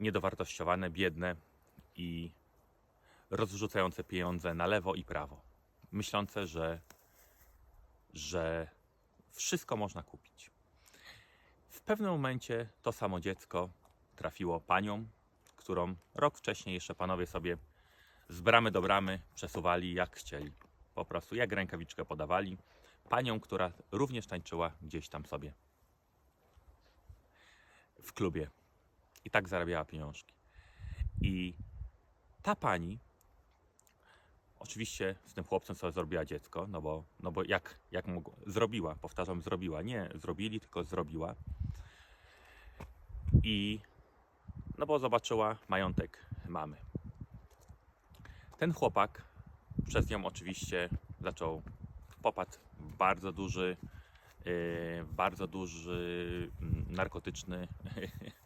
niedowartościowane, biedne i rozrzucające pieniądze na lewo i prawo. Myślące, że, że wszystko można kupić. W pewnym momencie to samo dziecko trafiło panią, którą rok wcześniej jeszcze panowie sobie z bramy do bramy przesuwali jak chcieli. Po prostu jak rękawiczkę podawali. Panią, która również tańczyła gdzieś tam sobie w klubie. I tak zarabiała pieniążki. I ta pani oczywiście z tym chłopcem sobie zrobiła dziecko, no bo, no bo jak, jak mogła, zrobiła, powtarzam, zrobiła, nie zrobili, tylko zrobiła. I no bo zobaczyła majątek mamy. Ten chłopak przez nią oczywiście zaczął popadł w bardzo duży, yy, bardzo duży mm, narkotyczny